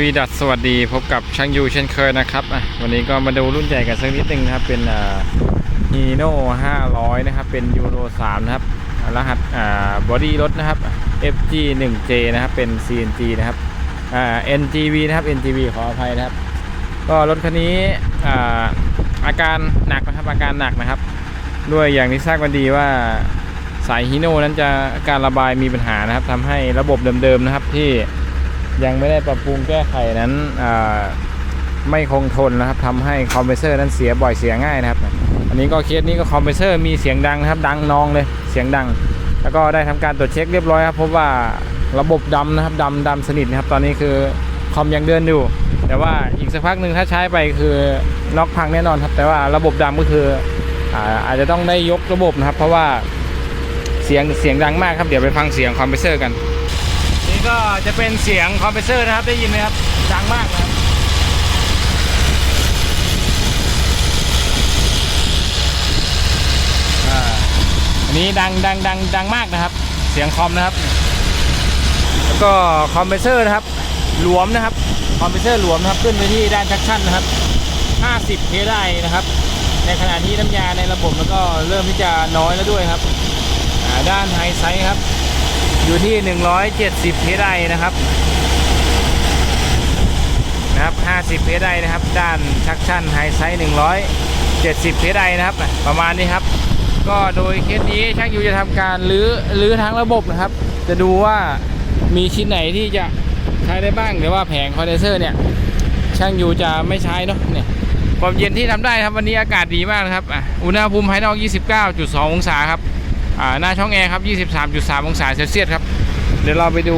วีดัสสวัสดีพบกับช่างยูเช่นเคยนะครับวันนี้ก็มาดูรุ่นใหญ่กันสักนิดนึงนะครับ เป็นฮีโน่500นะครับ เป็นยูโร3นะครับ รหัสบอดี้รถนะครับ FG 1J นะครับ เป็น CNG นะครับ NGV นะครับ NGV ขออภัยนะครับ ก็รถคันนี้อาอาการหนักนะครับอาการหนักนะครับ ด้วยอย่างที่ทราบกันดีว่าสายฮีโน่นั้นจะการระบายมีปัญหานะครับทำให้ระบบเดิมๆนะครับที่ ยังไม่ได้ปรับปรุงแก้ไขนั้นไม่คงทนนะครับทำให้คอมเพรสเซอร์นั้นเสียบ่อยเสียง่ายนะครับ อันนี้ก็เคสนี้ก็คอมเพรสเซอร์มีเสียงดังนะครับดังนองเลยเสียงดัง แล้วก็ได้ทำการตรวจเช็คเรียบร้อยครับพบว่าระบบดำนะครับดำดำสนิทนะครับตอนนี้คือคอมยังเดินอยู่แต่ว่าอีกสักพักหนึ่งถ้าใช้ไปคือน็อกพังแน่นอนครับ แต่ว่าระบบดำก็คืออาอาจจะต้องได้ยกระบบนะครับ เพราะว่าเสียงเสียงดังมากครับเดี๋ยวไปฟังเสียงคอมเพรสเซอร์กัน นี่ก็จะเป็นเสียงคอมเพรสเซอร์นะครับ ได้ยินไหมครับ ดังมากนะอ่าอันนี้ดังดังดังดังมากนะครับ เสียงคอมนะครับ แล้วก็คอมเพรสเซอร์นะครับ หลวมนะครับ คอมเพรสเซอร์หลวมนะครับ ขึ้นไปที่ด้านชักชั่นนะครับ 50เคได้นะครับ ในขณะที่น้ำยาในระบบแล้วก็เริ่มที่จะน้อยแล้วด้วยครับ ด้านไฮไซส์ครับ อยู่ที่ 170 เพไดนะครับ นะครับ 50 เพไดนะครับ ด้านชักชั่นไฮไซส์170 เพไดนะครับ ประมาณนี้ครับ ก็โดยเคสนี้ช่างยูจะทำการรื้อรื้อทั้งระบบนะครับ จะดูว่ามีชิ้นไหนที่จะใช้ได้บ้างหรือว่าแผงคอนเดนเซอร์เนี่ย ช่างยูจะไม่ใช้เนาะเนี่ยความเย็นที่ทำได้ครับวันนี้อากาศดีมากนะครับอุณหภูมิภายนอก 29.2 องศาครับ หน้าช่องแอร์ครับ 23.3 องศาเซลเซียสครับ เดี๋ยวเราไปดู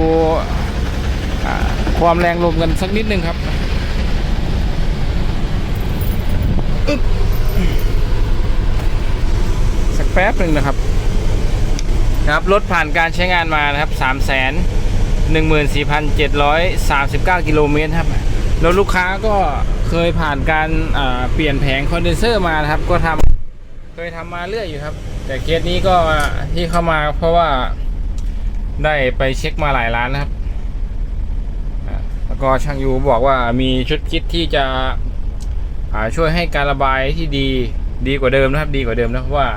ความแรงลมกันสักนิดนึงครับอึ๊บสักแป๊บหนึ่งนะครับนะครับรถผ่านการใช้งานมานะครับ 3 1 4 7 3 9 กิโลเมตรครับแล้วลูกค้าก็เคยผ่านการเปลี่ยนแผงคอนเดนเซอร์มานะครับ ก็ทำเคยทำมาเรื่อยอยู่ครับ แต่เคสนี้ก็ที่เข้ามาเพราะว่าได้ไปเช็คมาหลายร้านนะครับแล้วก็ช่างยูบอกว่ามีชุดคิดที่จะช่วยให้การระบายที่ดีดีกว่าเดิมนะครับ ดีกว่าเดิมนะเพราะว่า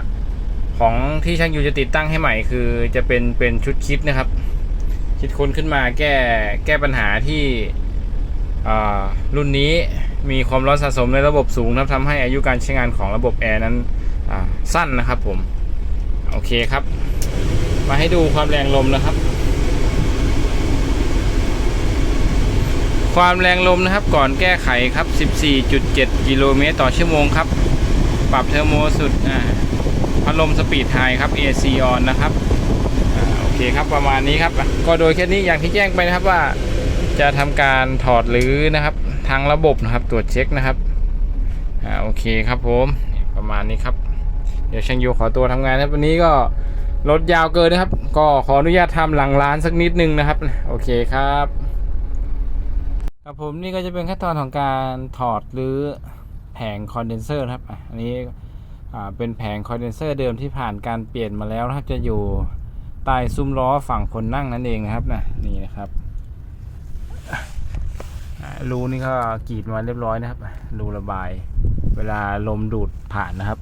ของที่ช่างยูจะติดตั้งให้ใหม่คือจะเป็นเป็นชุดคิดนะครับ คิดค้นขึ้นมาแก้แก้ปัญหาที่รุ่นนี้มีความร้อนสะสมในระบบสูงนะครับทำให้อายุการใช้งานของระบบแอร์นั้นสั้นนะครับผม โอเคครับ มาให้ดูความแรงลมนะครับ ความแรงลมนะครับก่อนแก้ไขครับ 14.7 กิโลเมตรต่อชั่วโมงครับ ปรับเทอร์โมสุดอ่าพัดลมสปีดไฮครับ AC on นะครับอ่าโอเคครับประมาณนี้ครับ ก็โดยแค่นี้อย่างที่แจ้งไปนะครับว่า จะทำการถอดหรือนะครับทางระบบนะครับตรวจเช็คนะครับอ่าโอเคครับผมประมาณนี้ครับ เดี๋ยวช่างยูขอตัวทำงานนะครับวันนี้ก็รถยาวเกินนะครับ ก็ขออนุญาตทำหลังร้านสักนิดนึงนะครับ โอเคครับครับผมนี่ก็จะเป็นขั้นตอนของการถอดหรือแผงคอนเดนเซอร์นะครับอันนี้เป็นแผงคอนเดนเซอร์เดิมที่ผ่านการเปลี่ยนมาแล้วนะครับจะอยู่ใต้ซุ้มล้อฝั่งคนนั่งนั่นเองนะครับนะนี่นะครับรูนี่ก็กรีดมาเรียบร้อยนะครับรูระบาย เวลาลมดูดผ่านนะครับ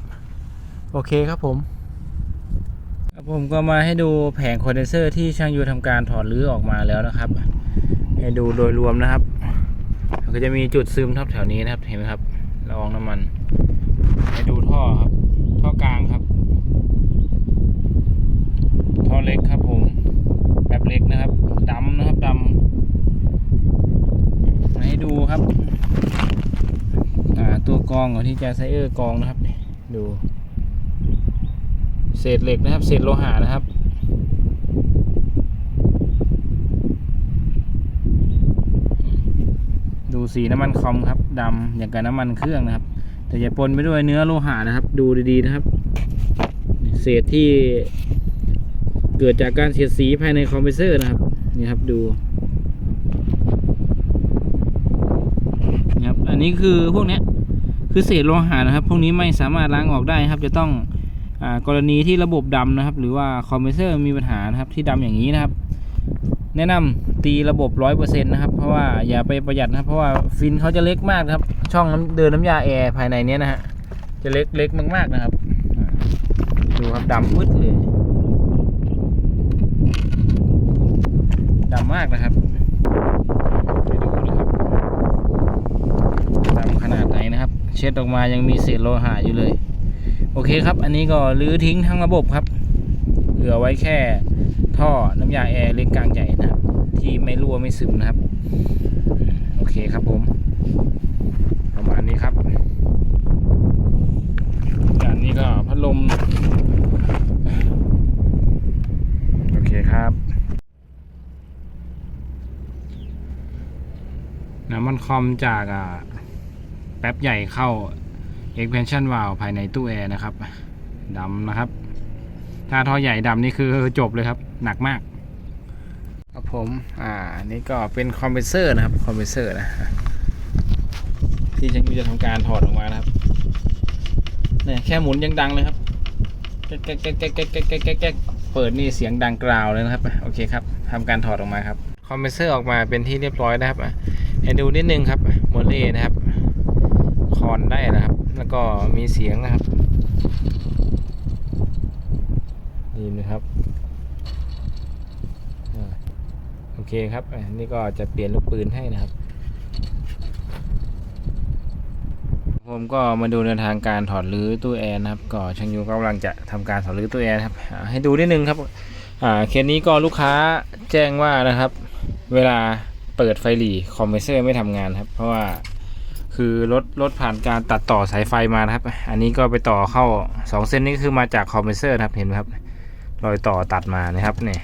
โอเคครับผมครับผมก็มาให้ดูแผงคอนเดนเซอร์ที่ช่างยูทำการถอดรื้อออกมาแล้วนะครับ ให้ดูโดยรวมนะครับก็จะมีจุดซึมทับแถวนี้นะครับเห็นไหมครับละอองน้ำมัน ให้ดูท่อครับ ท่อกลางครับ ท่อเล็กครับผมแบบเล็กนะครับดำนะครับดำมาให้ดูครับตัวกองของที่แจไซเออร์กองนะครับนี่ดู เศษเหล็กนะครับ เศษโลหะนะครับ ดูสีน้ำมันคอมครับดำอย่างกับน้ำมันเครื่องนะครับ แต่อย่าปนไปด้วยเนื้อโลหะนะครับ ดูดีๆนะครับ เศษที่เกิดจากการเสียดสีภายในคอมเพรสเซอร์นะครับนี่ครับดูนี่ครับอันนี้คือพวกเนี้ยคือเศษโลหะนะครับ พวกนี้ไม่สามารถล้างออกได้ครับ จะต้อง กรณีที่ระบบดำนะครับ หรือว่าคอมเพรสเซอร์มีปัญหานะครับที่ดำอย่างนี้นะครับ แนะนำตีระบบร้อยเปอร์เซ็นต์นะครับ เพราะว่าอย่าไปประหยัดนะครับ เพราะว่าฟินเขาจะเล็กมากครับ ช่องน้ำเดินน้ำยาแอร์ภายในนี้นะฮะจะเล็กเล็กมาก ๆนะครับ ดูครับดำปึ๊ดเลยดำมากนะครับไปดูนะครับดำขนาดไหนนะครับ เช็ดออกมายังมีเศษโลหะอยู่เลย โอเคครับ อันนี้ก็รื้อทิ้งทั้งระบบครับ เหลือไว้แค่ท่อน้ำยาแอร์เล็กกลางใหญ่นะครับ ที่ไม่รั่วไม่ซึมนะครับ โอเคครับผม ประมาณนี้ครับอย่างนี้ก็พัดลม โอเคครับ น้ำมันคอมจากแป๊บใหญ่เข้า expansion valve ภายในตู้แอร์นะครับดำนะครับ ถ้าท่อใหญ่ดำนี่คือจบเลยครับ หนักมาก ครับผม อ่า นี่ก็เป็นคอมเพรสเซอร์นะครับ คอมเพรสเซอร์นะ ที่จังจะทำการถอดออกมานะครับ เนี่ยแค่หมุนยังดังเลยครับแก๊กแก๊กแก๊กแก๊กแก๊กแก๊กแก๊เปิดนี่เสียงดังกราวเลยนะครับ โอเคครับทำการถอดออกมาครับ คอมเพรสเซอร์ออกมาเป็นที่เรียบร้อยนะครับให้ดูนิดนึงครับโมเลนะครับ คอนได้นะครับ แล้วก็มีเสียงนะครับ นี่นะครับ โอเคครับนี่ก็จะเปลี่ยนลูกปืนให้นะครับ ผมก็มาดูในทางการถอดรื้อตู้แอร์นะครับ ก็ช่างยูก็กำลังจะทำการถอดรื้อตู้แอร์นะครับ ให้ดูนิดนึงครับอ่าเคสนี้ก็ลูกค้าแจ้งว่านะครับ เวลาเปิดไฟหลีคอมเพรสเซอร์ไม่ทำงานครับ เพราะว่า คือรถรถผ่านการตัดต่อสายไฟมานะครับ อันนี้ก็ไปต่อเข้า 2 เส้นนี้คือมาจากคอมเพรสเซอร์นะครับเห็นไหมครับรอยต่อตัดมานะครับเนี่ย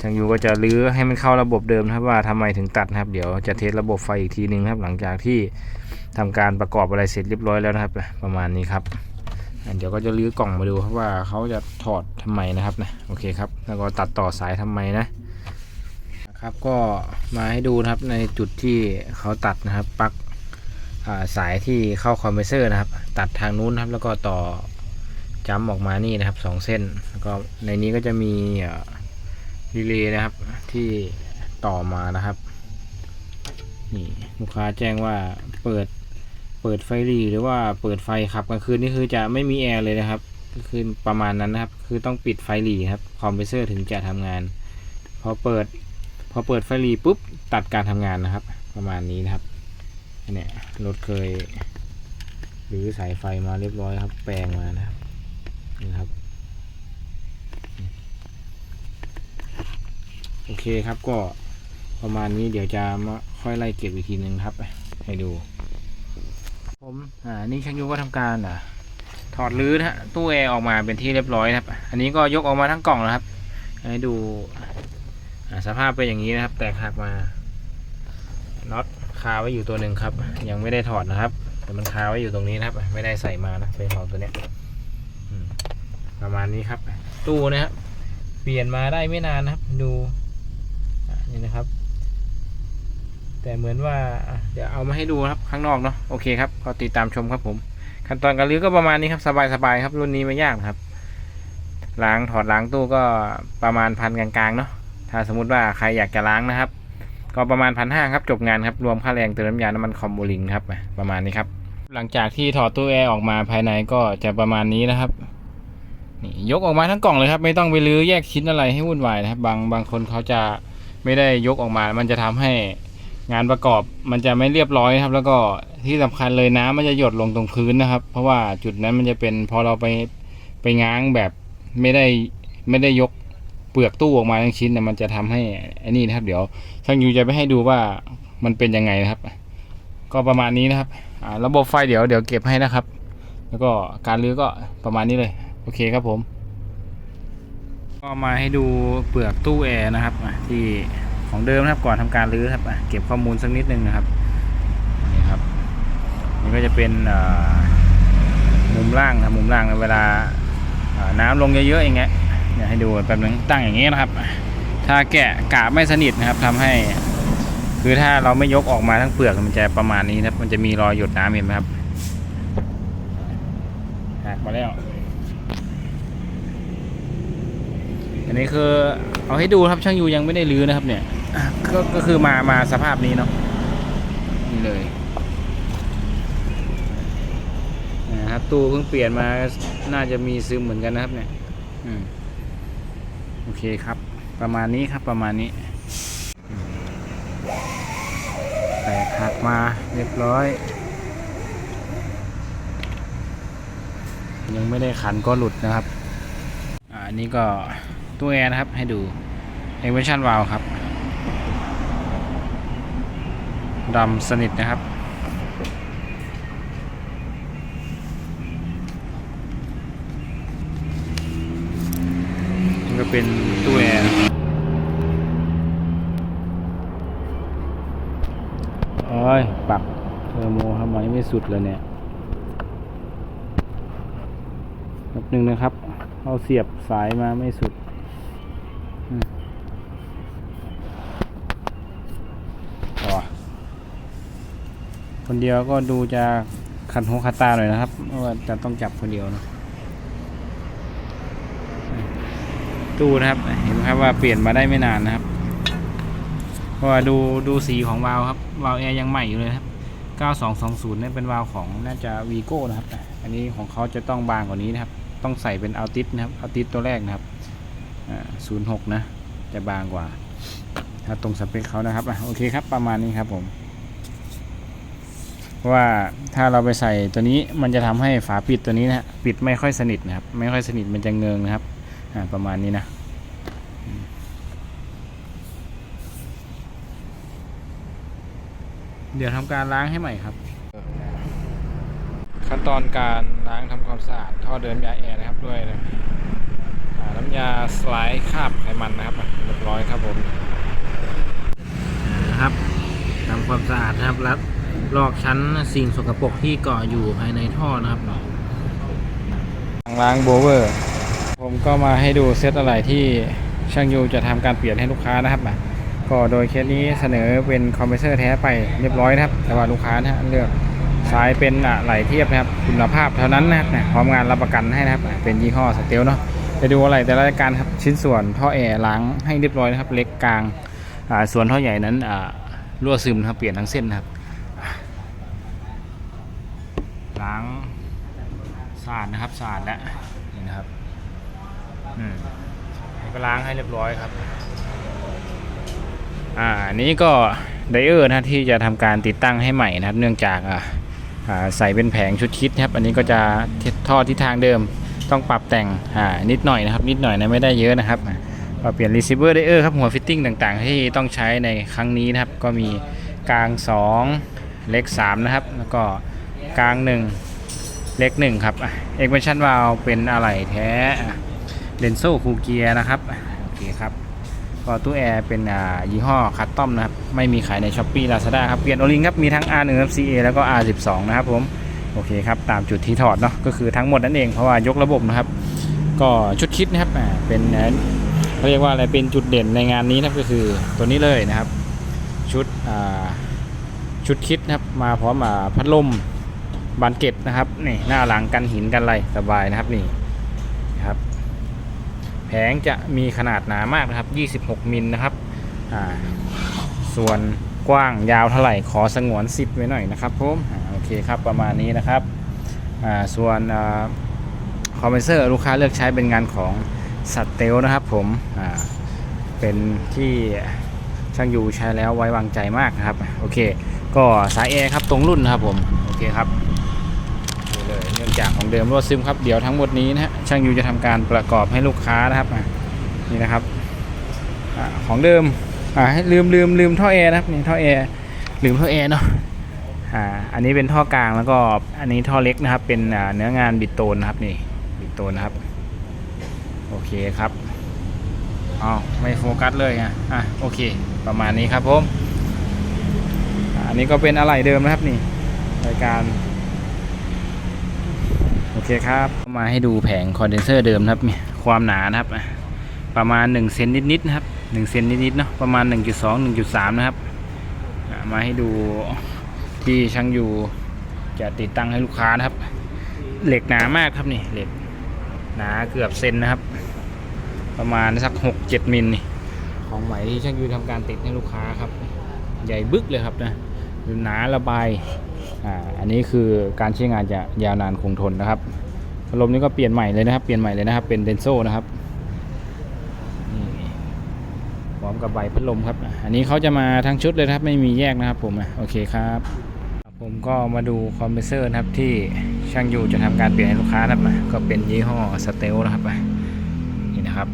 ทางยูก็จะรื้อให้มันเข้าระบบเดิมครับว่าทำไมถึงตัดนะครับ เดี๋ยวจะเทสระบบไฟอีกทีหนึ่งครับ หลังจากที่ทำการประกอบอะไรเสร็จเรียบร้อยแล้วนะครับ ประมาณนี้ครับอะเดี๋ยวก็จะรื้อกล่องมาดูครับว่าเขาจะถอดทำไมนะครับนะโอเคครับ แล้วก็ตัดต่อสายทำไมนะครับก็มาให้ดูนะครับในจุดที่เขาตัดนะครับปลั๊ก สายที่เข้าคอมเพรสเซอร์นะครับ ตัดทางนู้นครับ แล้วก็ต่อจัมออกมานี่นะครับสองเส้น แล้วก็ในนี้ก็จะมีรีเลย์นะครับที่ต่อมานะครับนี่ลูกค้าแจ้งว่าเปิดเปิดไฟรีหรือว่าเปิดไฟขับกลางคืนนี่คือจะไม่มีแอร์เลยนะครับก็คือประมาณนั้นนะครับ คือต้องปิดไฟรีครับคอมเพรสเซอร์ถึงจะทำงาน พอเปิด พอเปิดไฟรีปุ๊บตัดการทำงานนะครับ ประมาณนี้นะครับ เนี่ยรถเคยหรือสายไฟมาเรียบร้อยครับ แปลงมานะครับนะครับ โอเคครับก็ประมาณนี้เดี๋ยวจะมาค่อยไล่เก็บอีกทีหนึ่งครับ ให้ดู ผมอ่านี่ช่างยูก็ทำการอะถอดรื้อนะฮะตู้แอร์ออกมาเป็นที่เรียบร้อยนะครับ อันนี้ก็ยกออกมาทั้งกล่องนะครับให้ดูสภาพเป็นอย่างนี้นะครับ แตกหักมาน็อต คาไว้อยู่ตัวหนึ่งครับ ยังไม่ได้ถอดนะครับ แต่มันคาไว้อยู่ตรงนี้นะครับ ไม่ได้ใส่มานะเป็นของตัวเนี้ยประมาณนี้ครับ ตู้นะครับเปลี่ยนมาได้ไม่นานนะครับ ดูนี่นะครับ แต่เหมือนว่าเดี๋ยวเอามาให้ดูครับข้างนอกเนาะโอเคครับก็ติดตามชมครับผม ขั้นตอนการรื้อก็ประมาณนี้ครับสบายๆครับ รุ่นนี้ไม่ยากครับล้างถอดล้างตู้ก็ประมาณพันกลางๆเนาะถ้าสมมุติว่าใครอยากจะล้างนะครับ ก็ประมาณพันห้าครับจบงานครับรวมค่าแรงเติมน้ำยาน้ำมันคอมโบลิงครับประมาณนี้ครับ หลังจากที่ถอดตู้แอร์ออกมาภายในก็จะประมาณนี้นะครับนี่ยกออกมาทั้งกล่องเลยครับ ไม่ต้องไปรื้อแยกชิ้นอะไรให้วุ่นวายนะครับ บางบางคนเขาจะไม่ได้ยกออกมา มันจะทำให้งานประกอบมันจะไม่เรียบร้อยครับ แล้วก็ที่สำคัญเลยน้ำมันจะหยดลงตรงพื้นนะครับ เพราะว่าจุดนั้นมันจะเป็นพอเราไปไปง้างแบบไม่ได้ไม่ได้ยก เปลือกตู้ออกมาทั้งชิ้นเนี่ยมันจะทำให้อ้นี่นะครับ เดี๋ยวช่างยูจะไปให้ดูว่ามันเป็นยังไงนะครับ ก็ประมาณนี้นะครับระบบไฟเดี๋ยวเดี๋ยวเก็บให้นะครับ แล้วก็การรื้อก็ประมาณนี้เลย โอเคครับผม ก็มาให้ดูเปลือกตู้แอร์นะครับที่ของเดิมนะครับก่อนทำการรื้อครับเก็บข้อมูลสักนิดนึงนะครับนี่ครับนี่ก็จะเป็นมุมล่างนะมุมล่างนะเวลาอ่าน้ำลงเยอะๆอย่างเงี้ย เดี๋ยวให้ดูแป๊บนึงตั้งอย่างงี้นะครับ ถ้าแกะกาบไม่สนิทนะครับทำให้ คือถ้าเราไม่ยกออกมาทั้งเปลือกมันจะประมาณนี้นะครับ มันจะมีรอยหยดน้ำเห็นไหมครับหักมาแล้ว อันนี้คือเอาให้ดูครับช่างยูยังไม่ได้รื้อนะครับ เนี่ยก็ก็คือมามาสภาพนี้เนาะนี่เลยนะครับตู้เพิ่งเปลี่ยนมาน่าจะมีซึมเหมือนกันนะครับเนี่ย อืม โอเคครับ ประมาณนี้ครับประมาณนี้ แตกหักมาเรียบร้อย ยังไม่ได้ขันก็หลุดนะครับอันนี้ก็ตู้แอร์นะครับให้ดู e v e n t i o n valve ครับดำสนิทนะครับ เป็นตู้แอร์โอ้ยปรับเทอร์โมทำไมไม่สุดเลยเนี่ยแป๊บนึงนะครับเอาเสียบสายมาไม่สุดอ๋อคนเดียวก็ดูจะขันหูขัดตาหน่อยนะครับเพราะว่าจะต้องจับคนเดียวเนะ ตู้นะครับ เห็นไหมครับว่าเปลี่ยนมาได้ไม่นานนะครับ เพราะว่าดูดูสีของวาล์วครับ วาล์วแอร์ยังใหม่อยู่เลยครับ 9220เนี่ยเป็นวาล์วของน่าจะวีโก้นะครับ อันนี้ของเขาจะต้องบางกว่านี้นะครับ ต้องใส่เป็นอัลติสนะครับ อัลติสตัวแรกนะครับ06นะ จะบางกว่า ถ้าตรงสเปคเขานะครับโอเคครับ ประมาณนี้ครับผมว่าถ้าเราไปใส่ตัวนี้มันจะทำให้ฝาปิดตัวนี้นะปิดไม่ค่อยสนิทนะครับ ไม่ค่อยสนิทมันจะเงิงนะครับ ประมาณนี้นะเดี๋ยวทำการล้างให้ใหม่ครับ ขั้นตอนการล้างทำความสะอาดท่อเดินยาแอร์นะครับด้วยนะอ่าน้ำยาสไลด์คราบไขมันนะครับอะเรียบร้อยครับผมนะครับทำความสะอาดนะครับแล้วลอกชั้นสิ่งสกปรกที่เกาะอยู่ภายในท่อนะครับล้างโบเวอร์ ผมก็มาให้ดูเซตอะไรที่ช่างยูจะทำการเปลี่ยนให้ลูกค้านะครับอะก็โดยเคสนี้เสนอเป็นคอมเพรสเซอร์แท้ไปเรียบร้อยนะครับ แต่ว่าลูกค้านะเลือกสายเป็นอะไหลเทียบนะครับคุณภาพเท่านั้นนะครับพร้อมงานรับประกันให้นะครับ เป็นยี่ห้อสเตลเนาะไปดูอะไรแต่ละรายการครับชิ้นส่วนท่อแอร์ล้างให้เรียบร้อยนะครับ เล็กกลางส่วนท่อใหญ่นั้นรั่วซึมนะครับเปลี่ยนทั้งเส้นนะครับล้างสะอาดนะครับสะอาดแล้ว อืมก็ล้างให้เรียบร้อยครับ อ่าอันนี้ก็ไดเออร์นะที่จะทำการติดตั้งให้ใหม่นะครับ เนื่องจากอ่าใส่เป็นแผงชุดคิดนะครับ อันนี้ก็จะท่อทิศทางเดิมต้องปรับแต่งอ่านิดหน่อยนะครับ นิดหน่อยนะไม่ได้เยอะนะครับอ่าก็เปลี่ยนรีเซิเวอร์ไดเออร์ครับหัวฟิตติ้งต่างๆ ที่ต้องใช้ในครั้งนี้นะครับ ก็มีกลาง 2 เล็ก 3 นะครับ แล้วก็กลาง 1 เล็ก 1 ครับเอ็กเวชั่นวาลเป็นอะไหล่แท้ เดนโซคูเกียนะครับโอเคครับก็ตู้แอร์เป็นอ่ายี่ห้อคัตตอมนะครับ ไม่มีขายใน s h อ p e e Lazada ครับเปลี่ยนโอลิงครับ มีทั้ง R1 CA แล้วก็ R12 นะครับผม โอเคครับ ตามจุดที่ถอดเนาะก็คือทั้งหมดนั่นเองเพราะว่ายกระบบนะครับ ก็ชุดคิดนะครับเป็นเขาเรียกว่าอะไรเป็นจุดเด่นในงานนี้นะก็คือตัวนี้เลยนะครับ ชุดอ่าชุดคิดนะครับมาพร้อมอ่าพัดลมบานเกล็ดนะครับนี่หน้าหลังกันหินกันอะไรสบายนะครับนี่ งจะมีขนาดหนามากนะครับ 26 มิลนะครับส่วนกว้างยาวเท่าไหร่ขอสงวน10ไว้หน่อยนะครับผมอโอเคครับประมาณนี้นะครับส่วนคอมเพรสเซอร์ลูกค้าเลือกใช้เป็นงานของสัตเตลนะครับผมเป็นที่ช่างยูใช้แล้วไว้วางใจมากนะครับโอเค ก็สายแอร์ครับตรงรุ่นนะครับผมโอเคครับ จากของเดิมรั่วซึมครับเดี๋ยวทั้งหมดนี้นะฮะช่างยูจะทำการประกอบให้ลูกค้านะครับนี่นะครับอของเดิมอ่าให้ลืมลืมลืมท่อแอร์นะครับนี่ท่อแอร์ลืมท่อแอร์เนาะอ่าอันนี้เป็นท่อกลางแล้วก็อันนี้ท่อเล็กนะครับ เป็นเนื้องานบิดโตนนะครับนี่บิดโตนนะครับโอเคครับเอาไม่โฟกัสเลยอะอะโอเค ประมาณนี้ครับผมอันนี้ก็เป็นอะไหล่เดิมนะครับนี่รายการ โอเคครับมาให้ดูแผงคอนเดนเซอร์เดิมนะครับมีความหนานะครับ ประมาณ1เซนนิดๆนะครับ1เซนนิดๆเนาะประมาณ 1.2 1.3 นะครับ มาให้ดูที่ช่างอยู่จะติดตั้งให้ลูกค้านะครับ เหล็กหนามากครับนี่เหล็กหนาเกือบเซนนะครับ ประมาณสักหกเจ็ดมิลนี่ของใหม่ที่ช่างยูทำการติดให้ลูกค้าครับ ใหญ่บึกเลยครับนะหนาระบาย อ่าอันนี้คือการใช้งานจะยาวนานคงทนนะครับพัดลมนี้ก็เปลี่ยนใหม่เลยนะครับ เปลี่ยนใหม่เลยนะครับเป็นเดนโซนะครับนี่พร้อมกับใบพัดลมครับ อันนี้เขาจะมาทั้งชุดเลยครับไม่มีแยกนะครับผมโอเคครับ ผมก็มาดูคอมเพรสเซอร์นะครับที่ช่างยูจะทำการเปลี่ยนให้ลูกค้านะครับก็เป็นยี่ห้อสเตลนะครับนี่นะครับ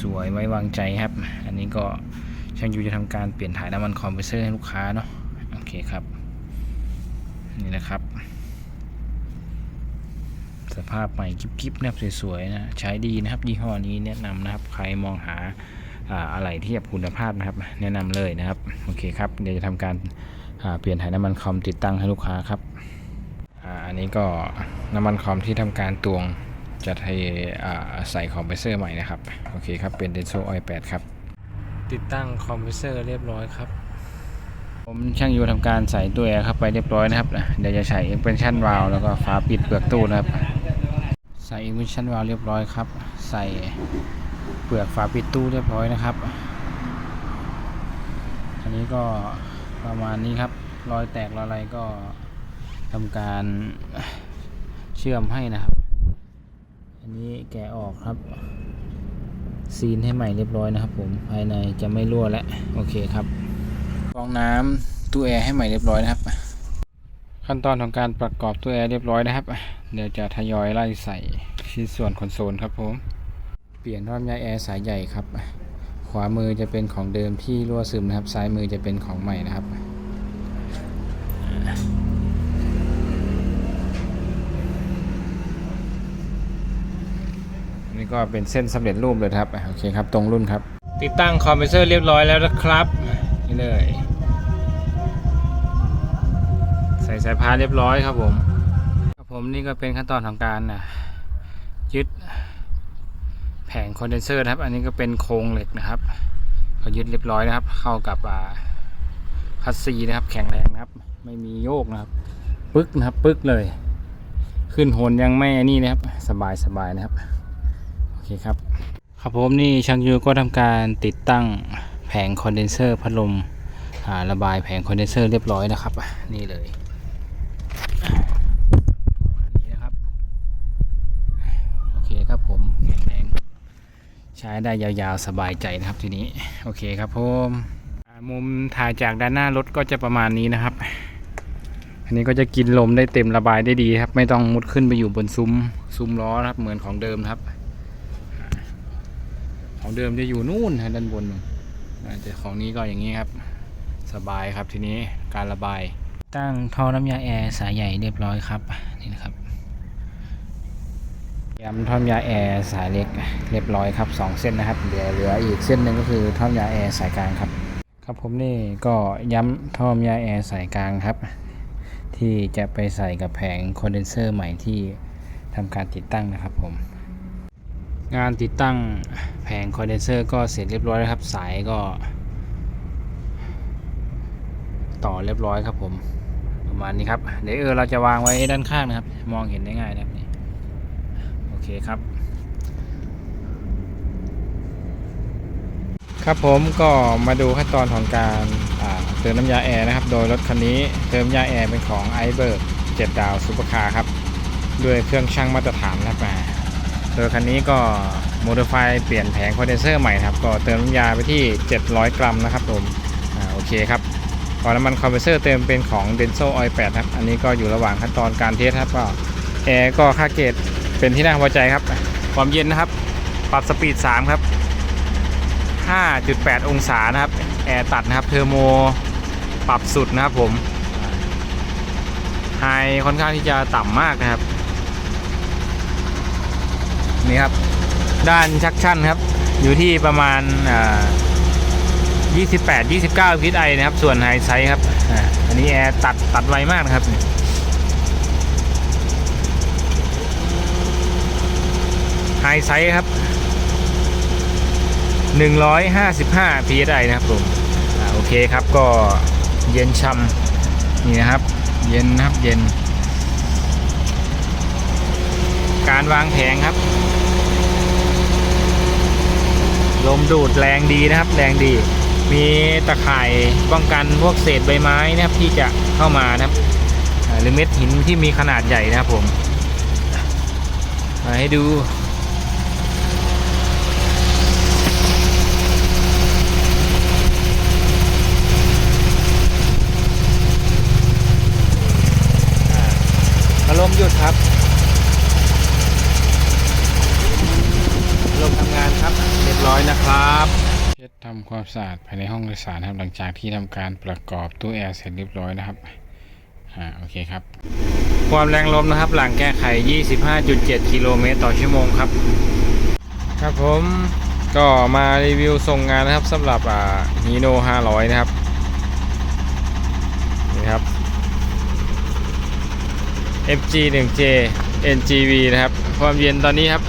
สวยๆไว้วางใจครับ อันนี้ก็ช่างยูจะทำการเปลี่ยนถ่ายน้ำมันคอมเพรสเซอร์ให้ลูกค้าเนาะ เคครับ นี่นะครับ สภาพใหม่กิ๊บๆนะครับสวยๆนะ ใช้ดีนะครับ ยี่ห้อนี้แนะนำนะครับ ใครมองหาอะไรทียบบคุณภาพนะครับ แนะนำเลยนะครับ โอเคครับ เดี๋ยวจะทำการเปลี่ยนถ่ายน้ำมันคอมติดตั้งให้ลูกค้าครับอันนี้ก็น้ำมันคอมที่ทำการตวงจะให้ใส่คอมเพรสเซอร์ใหม่นะครับ โอเคครับ เป็น Denso Oil 8ครับ ติดตั้งคอมเพรสเซอร์เรียบร้อยครับ ผมช่างยูทำการใส่ตัวแอร์เข้าไปเรียบร้อยนะครับเดี๋ยวจะใส่ expansion valve แล้วก็ฝาปิดเปลือกตู้นะครับ ใส่ expansion valve เรียบร้อยครับ ใส่เปลือกฝาปิดตู้เรียบร้อยนะครับอันนี้ก็ประมาณนี้ครับ รอยแตกรอยอะไรก็ทำการเชื่อมให้นะครับ อันนี้แกะออกครับ ซีนให้ใหม่เรียบร้อยนะครับ ผมภายในจะไม่รั่วแล้วโอเคครับ รองน้ำตู้แอร์ให้ใหม่เรียบร้อยนะครับ ขั้นตอนของการประกอบตู้แอร์เรียบร้อยนะครับ เดี๋ยวจะทยอยไล่ใส่ชิ้นส่วนคอนโซลครับผม เปลี่ยนท่อยางแอร์สายใหญ่ครับ ขวามือจะเป็นของเดิมที่รั่วซึมนะครับ ซ้ายมือจะเป็นของใหม่นะครับนี่ก็เป็นเส้นสำเร็จรูปเลยครับ โอเคครับ ตรงรุ่นครับ ติดตั้งคอมเพรสเซอร์เรียบร้อยแล้วนะครับ นี่เลย ใส่สายพานเรียบร้อยครับผมครับผมนี่ก็เป็นขั้นตอนของการนะยึดแผงคอนเดนเซอร์นะครับ อันนี้ก็เป็นโครงเหล็กนะครับเขายึดเรียบร้อยนะครับ เข้ากับอ่าคัสซีนะครับ แข็งแรงนะครับ ไม่มีโยกนะครับ ปึ๊กนะครับ ปึ๊กเลย ขึ้นโหนยังไม่นี่นะครับ สบายสบายนะครับ โอเคครับ ครับผมนี่ช่างยูก็ทำการติดตั้ง แผงคอนเดนเซอร์พัดลมระบายแผงคอนเดนเซอร์เรียบร้อยนะครับนี่เลยอันนี้นะครับโอเคครับผมแข็งแรงใช้ได้ยาวๆสบายใจนะครับทีนี้โอเคครับผมมุมถ่ายจากด้านหน้ารถก็จะประมาณนี้นะครับ อันนี้ก็จะกินลมได้เต็มระบายได้ดีครับ ไม่ต้องมุดขึ้นไปอยู่บนซุ้มซุ้มล้อครับเหมือนของเดิมครับ ของเดิมจะอยู่นู่นด้านบนนู่น แต่ของนี้ก็อย่างนี้ครับ สบายครับทีนี้การระบาย ตั้งท่อน้ำยาแอร์สายใหญ่เรียบร้อยครับนี่นะครับย้ำท่อน้ำยาแอร์สายเล็กเรียบร้อยครับสองเส้นนะครับเดี๋ยวเหลืออีกเส้นหนึ่งก็คือท่อน้ำยาแอร์สายกลางครับ ครับผมนี่ก็ย้ำท่อน้ำยาแอร์สายกลางครับ ที่จะไปใส่กับแผงคอนเดนเซอร์ใหม่ที่ทำการติดตั้งนะครับผม งานติดตั้งแผงคอนเดนเซอร์ก็เสร็จเรียบร้อยแล้วครับ สายก็ ต่อเรียบร้อยครับผม ประมาณนี้ครับ เดี๋ยวเออเราจะวางไว้ด้านข้างนะครับ มองเห็นได้ง่ายนะครับนี่โอเคครับ ครับผมก็มาดูขั้นตอนของการเติมน้ำยาแอร์นะครับ โดยรถคันนี้เติมน้ำยาแอร์เป็นของ i อเบิร์ก7ดดาวซูเปอร์คาร์ครับ ด้วยเครื่องช่างมาตรฐานนะครับ โดยคันนี้ก็โมดิฟายเปลี่ยนแผงคอนเดนเซอร์ใหม่ครับ ก็เติมน้ำยาไปที่ 700 กรัมนะครับผมอ่าโอเคครับพอน้ำมันคอมเพรสเซอร์เติมเป็นของ Denso Oil 8ครับ อันนี้ก็อยู่ระหว่างขั้นตอนการเทสครับก็แอร์ก็ค่าเกรดเป็นที่น่าพอใจครับ ความเย็นนะครับ ปรับสปีด 3 ครับ 5.8 องศานะครับ แอร์ตัดนะครับ เทอร์โมปรับสุดนะครับผมไฮค่อนข้างที่จะต่ำมากนะครับ นี่ครับ ด้านชักชั่นครับ อยู่ที่ประมาณ28 29พิษไอนะครับ ส่วนไฮไซครับอันนี้แอร์ตัดตัดไวมากนะครับไฮไซครับ 155 psi นะครับผมอโอเคครับก็เย็นช่ำนี่นะครับ เย็นนะครับเย็น การวางแผงครับ ลมดูดแรงดีนะครับ แรงดี มีตะข่ายป้องกันพวกเศษใบไม้นะครับที่จะเข้ามานะครับหรือเม็ดหินที่มีขนาดใหญ่นะครับผมมาให้ดูพัดลมหยุดครับ ลมทำงานครับ บร้อยนะครับเช็ดทำความสะอาดภายในห้องโดยสารครับหลังจากที่ทำการประกอบตู้แอร์เสร็จเรียบร้อยนะครับอ่าโอเคครับ ความแรงลมนะครับ หลังแก้ไข 25.7 กิโลเมตรต่อชั่วโมงครับ ครับผมก็มารีวิวส่งงานนะครับสำหรับอ่าฮีโน่500 นะครับนี่ครับ FG 1J NGV นะครับ ความเย็นตอนนี้ครับ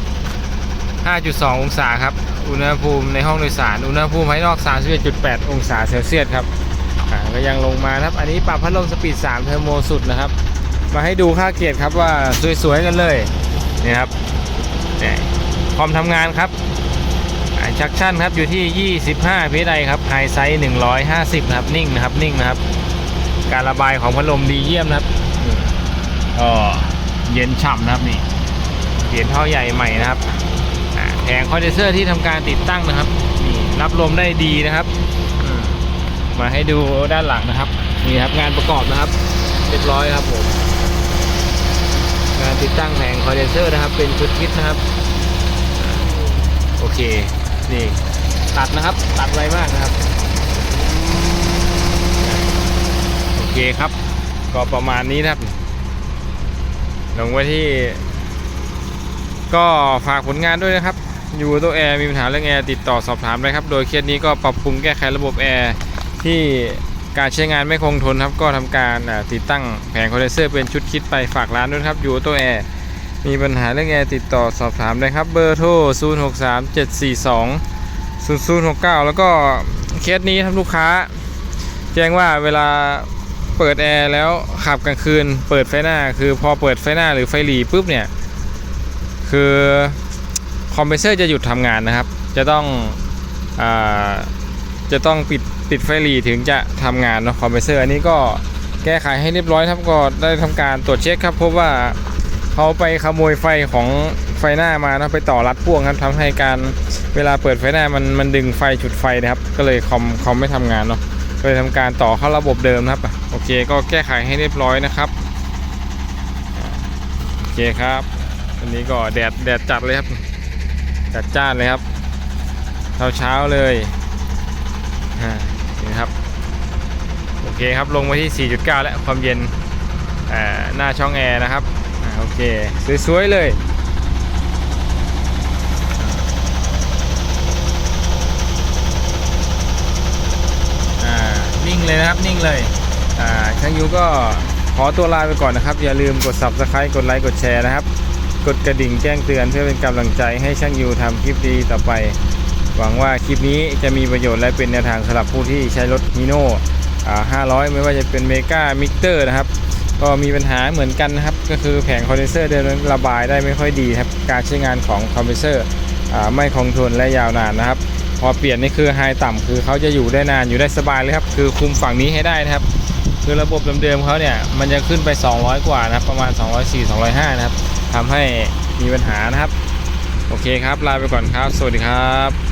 5.2 องศาครับ อุณหภูมิในห้องโดยสาร อุณหภูมิภายนอก 31.8 องศาเซลเซียสครับก็ยังลงมาครับ อันนี้ปรับพัดลมสปีด 3 เทอร์โมสุดนะครับ มาให้ดูค่าเกียรติครับว่าสวยๆกันเลยนี่ครับนี่ความทำงานครับชักชั่นครับอยู่ที่ 25 พิไดครับไฮไซส์150 นะครับ นิ่งนะครับ นิ่งนะครับ การระบายของพัดลมดีเยี่ยมนะครับอืมก็เย็นฉ่ำนะครับนี่เปลี่ยนท่อใหญ่ใหม่นะครับ ผงคอนเดนเซอร์ที่ทำการติดตั้งนะครับนี่รับลมได้ดีนะครับ มาให้ดูด้านหลังนะครับนี่ครับงานประกอบนะครับเรียบร้อยครับผมงานติดตั้งแผงคอนเดนเซอร์นะครับ เป็นชุดคิดนะครับ โอเคนี่ตัดนะครับ ตัดไวมากนะครับ โอเคครับ ก็ประมาณนี้นะครับ ลงไว้ที่ ก็ฝากผลงานด้วยนะครับ อยู่ตัวแอร์มีปัญหาเรื่องแอร์ติดต่อสอบถามได้ครับ โดยเคสนี้ก็ปรับปรุงแก้ไขระบบแอร์ที่การใช้งานไม่คงทนครับ ก็ทำการติดตั้งแผงคอนเดนเซอร์เป็นชุดคิดไปฝากร้านด้วยครับอยู่ตัวแอร์มีปัญหาเรื่องแอร์ติดต่อสอบถามได้ครับเบอร์โทร 0 6 3 7 4 2 0 0 6 9 แล้วก็เคสนี้ครับลูกค้า แจ้งว่าเวลาเปิดแอร์แล้วขับกลางคืน เปิดไฟหน้า คือพอเปิดไฟหน้าหรือไฟหลีปุ๊บเนี่ย คือ คอมเพรสเซอร์จะหยุดทำงานนะครับ จะต้องอาจะต้องปิดปิดไฟหลีถึงจะทำงานเนาะคอมเพรสเซอร์อันนี้ก็แก้ไขให้เรียบร้อยครับก็ได้ทำการตรวจเช็คครับพบว่าเขาไปขโมยไฟของไฟหน้ามานะไปต่อรัดพ่วงครับทำให้การเวลาเปิดไฟหน้ามันมันดึงไฟจุดไฟนะครับ ก็เลยคอมคอมไม่ทำงานเนาะก็เลยทำการต่อเข้าระบบเดิมครับโอเค ก็แก้ไขให้เรียบร้อยนะครับโอเคครับวันนี้ก็แดดแดดจัดเลยครับ จัดจ้านเลยครับเช้าเช้าเลยนี่ครับ โอเคครับลงมาที่ 4.9 แล้วความเย็นหน้าช่องแอร์นะครับอโอเค สวยๆ เลยอ่านิ่งเลยนะครับ นิ่งเลยอ่าช่างยูก็ขอตัวลาไปก่อนนะครับ อย่าลืมกด subscribe กดไลค์กดแชร์นะครับ กดกระดิ่งแจ้งเตือนเพื่อเป็นกำลังใจให้ช่างยูทำคลิปดีต่อไป หวังว่าคลิปนี้จะมีประโยชน์และเป็นแนวทางสำหรับผู้ที่ใช้รถฮีโน่อ่า500 ไม่ว่าจะเป็นเมกามิกเตอร์นะครับ ก็มีปัญหาเหมือนกันนะครับ ก็คือแผงคอนเดนเซอร์เดินระบายได้ไม่ค่อยดีครับ การใช้งานของคอมเพรสเซอร์ไม่คงทนและยาวนานนะครับ พอเปลี่ยนนี่คือไฮต่ำคือเขาจะอยู่ได้นานอยู่ได้สบายเลยครับ คือคุมฝั่งนี้ให้ได้นะครับ คือระบบเดิมๆเขาเนี่ยมันจะขึ้นไป 200 กว่านะครับ ประมาณ 204 205 นะครับ ทำให้มีปัญหานะครับ โอเคครับ ลาไปก่อนครับ สวัสดีครับ